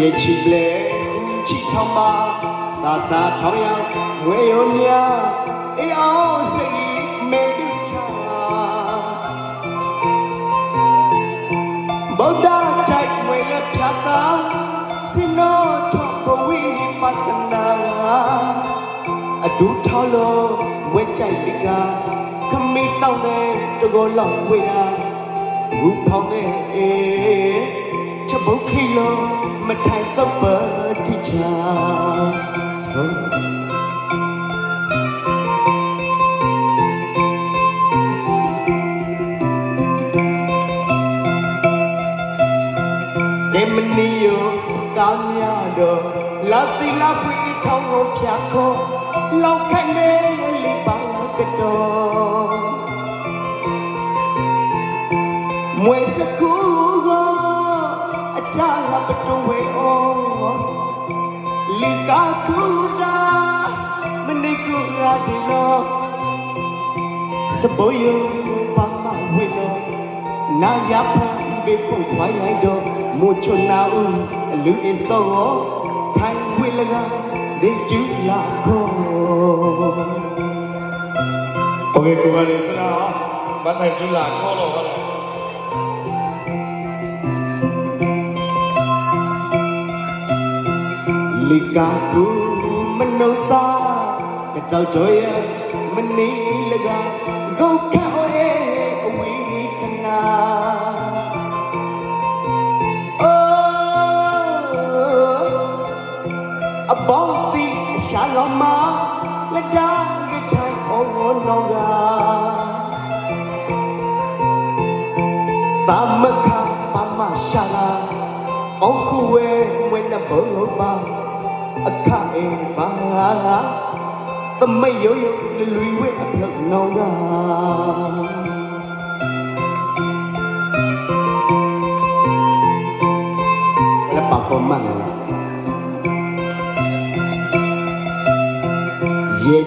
ရေချီလေချီထောင်းပါသာစာထောင်းရဝဲရောညာအေးအောင်စိတ်မေတ္တာဗုဒ္ဓကြိုက်ဝဲလက်ဖြာတာစင်နောထောဘဝိပတ္တနာအဒုထောင်းလို့ဝဲကြိုက်ဒီကခမေးတောင်းတဲ့တကောလောက်ဝဲတာဘူဖောင်းတဲ့အေး ချက်ပုတ်ခိလောမထိုင်တော့ပါတိချာသုံးဒေမနီယိုကာမြတော့လာတိလာခွေထောင်းကိုဖြတ်ခေါ်လောက်ခနေလိပါကတော့မွေစကူကိုအ ချာလပတဝေအောလီကာကူတာမနိကူရာဒီလောစပိုယပမဝေလောနာယဖန်ဘေပုခွိုင်းလိုက်တော့မူချွနာဦးအလူအတော့ထိုင်ဝေလကဒေကျူလာခေါ် โอเคကိုပါလေဆိုတာမထိုင်ကျူလာခေါ်လို့ဟုတ်တယ် လီကာကူမနုသာကတောက်တော်ရမနေလကဂုတ်ခေါရဲအဝေးခနာအိုးအပေါင်းတိအရှာလောမလက်တာကထိုင်အောနောကသမခပမရှာလာအောခုဝဲဝဲနဘောပါ အခအေပါလာသမိတ်ရိုးရိုးလူလူဝဲအပြုတ်နောင်ကလက်ပါဖော်မှန်လားရေ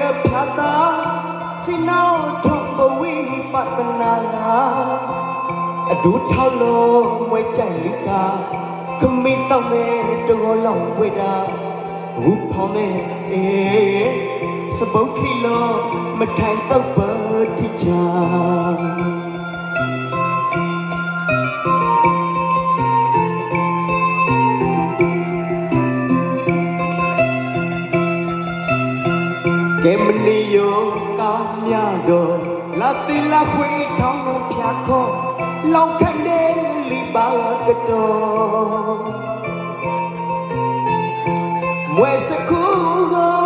လဖြာတာစိနောထုပဝိပတနာလာအဒုထောက်လုံးမွေကြိုက်လိကာခမိတောင်းတဲ့တောလောင်းဝေတာဝူဖောင်းတဲ့အေးစပုတ်ခီလောမထိုင်တော့ပါတိချာ ကဲမနီယိုကာမြတော့လာတိလာခွေထောင်းကိုဖြာခေါ်လောက်ခနေလီပါကတော့မွေစကူကို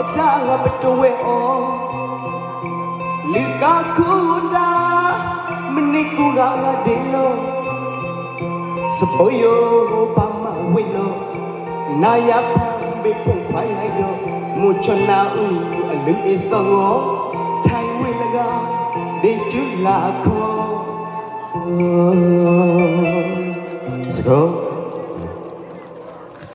အချာကပတဝဲအောလီကာကူဒါမနီကူကလာဒေလောစပိုယိုဘာမဝေလောနာယပံဘေပုံဖိုင်လိုက်တော့ မူချနာဦးအလူအသောထိုင်ဝေလကဒေကျူလာခေါ်စကော